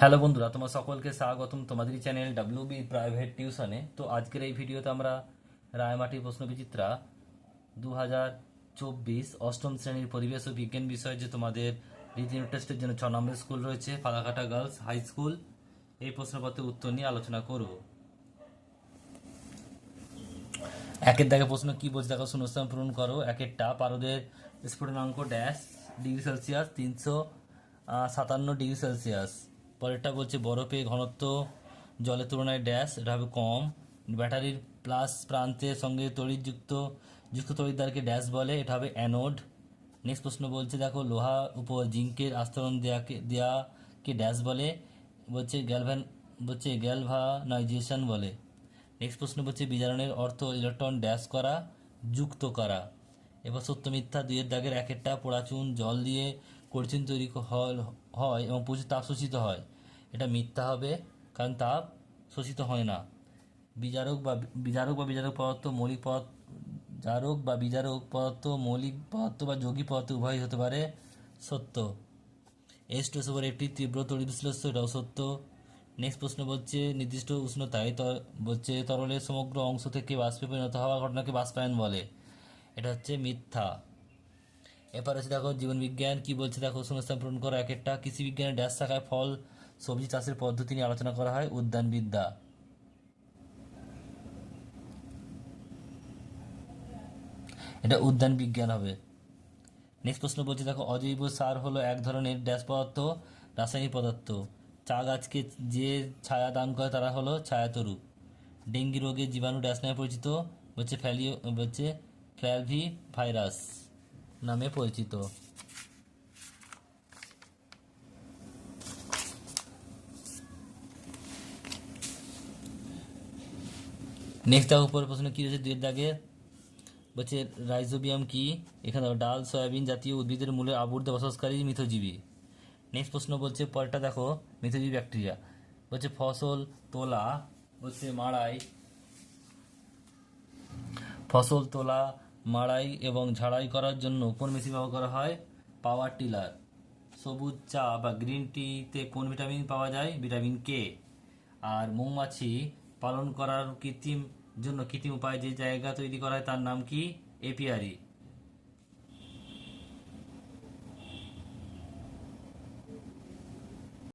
Hello বন্ধুরা, তোমার সকলকে স্বাগতম তোমাদের চ্যানেল ডাব্লিউ বি প্রাইভেট টিউশনে তো আজকের এই ভিডিওতে আমরা রায়মাটি প্রশ্ন বিচিত্রা দু হাজার চব্বিশ অষ্টম শ্রেণির পরিবেশ ও বিজ্ঞান বিষয়ে যে তোমাদের রিটেন টেস্টের জন্য ছ নম্বর স্কুল রয়েছে, ফালাকাটা গার্লস হাই স্কুল এই প্রশ্নপত্রের উত্তর নিয়ে আলোচনা করব। একের দাগে প্রশ্ন, কি বলছে দেখো, শূন্যস্থান পূরণ করো। একেরটা, পারদের স্ফুটনাঙ্ক ড্যাশ ডিগ্রি সেলসিয়াস তিনশো সাতান্ন ডিগ্রি সেলসিয়াস পরেরটা বলছে বরফে ঘনত্ব, জলের তুলনায় ড্যাশ, এটা হবে কম। ব্যাটারির প্লাস প্রান্তের সঙ্গে তড়িৎযুক্ত যুক্ত তড়িৎদ্বারকে ড্যাশ বলে, এটা হবে অ্যানোড। নেক্সট প্রশ্ন বলছে, দেখো, লোহা উপর জিঙ্কের আস্তরণ দেয়াকে দেয়াকে ড্যাশ বলে, বলছে গ্যালভ্যান বলছে গ্যালভানাইজেশন বলে। নেক্সট প্রশ্ন বলছে, বিজারণের অর্থ ইলেকট্রন ড্যাশ করা, যুক্ত করা। এবার সত্য মিথ্যা দুইয়ের দাগের এক একটা পোড়াচুন জল দিয়ে কঠিন তৈরি হয় হয় এবং প্রচুর তাপ শোষিত হয়। এটা মিথ্যা হবে, কারণ তাপ শোষিত হয় না। বিজারক বা বিজারক বা বিজারক পদার্থ, মৌলিক পদার্থ, জারক বা বিজারক পদার্থ, মৌলিক পদার্থ বা যৌগিক পদার্থ উভয়ই হতে পারে সত্য। এস টু ওভার একটি তীব্র তড়িৎ বিশ্লেষ্য, এটাও সত্য। নেক্সট প্রশ্ন বলছে, নির্দিষ্ট উষ্ণতায় বলছে তরলের সমগ্র অংশ থেকে বাষ্পে পরিণত হওয়া ঘটনাকে বাষ্পায়ন বলে। এটা হচ্ছে মিথ্যা। এরপর আছে দেখো, জীবন বিজ্ঞান, কি বলছে দেখো, শূন্যস্থান পূরণ করা, এক একটা। কৃষি বিজ্ঞানের ড্যাশ শাখায় ফল, সবজি চাষের পদ্ধতি নিয়ে আলোচনা করা হয়, উদ্যানবিদ্যা। এটা উদ্যান বিজ্ঞান হবে। নেক্সট প্রশ্ন বলছে দেখো, অজৈব সার হলো এক ধরনের ড্যাশ পদার্থ, রাসায়নিক পদার্থ। চা গাছকে যে ছায়া দান করে, তারা হলো ছায়াতরু। ডেঙ্গি রোগে জীবাণু ড্যাশ নামে পরিচিত হচ্ছে ফ্যালিও হচ্ছে ফ্ল্যাভি ভাইরাস নামে পরিচিত। নেক্সট দেখো পরের প্রশ্ন কি রয়েছে দুয়ের দাগে? বলছে, রাইজোবিয়াম কি? এখানে ডাল, সয়াবিন জাতীয় উদ্ভিদের মূলে আবর্তে বসবাসকারী মিথজীবী। নেক্সট প্রশ্ন বলছে, পরেরটা দেখো, মিথজীবী ব্যাকটেরিয়া। বলছে, ফসল তোলা, বলছে, মাড়াই। ফসল তোলা মাড়াই এবং ঝাড়াই করার জন্য কোন মেশিন ব্যবহার করা হয়? Power tiller. সবুজ চা বা গ্রিন টিতে কোন ভিটামিন পাওয়া যায়? ভিটামিন কে আর মৌমাছি পালন করার কৃত্রিম জন্য কৃত্রিম উপায়ে যে জায়গা তৈরি করা হয় তার নাম কি? এপিয়ারি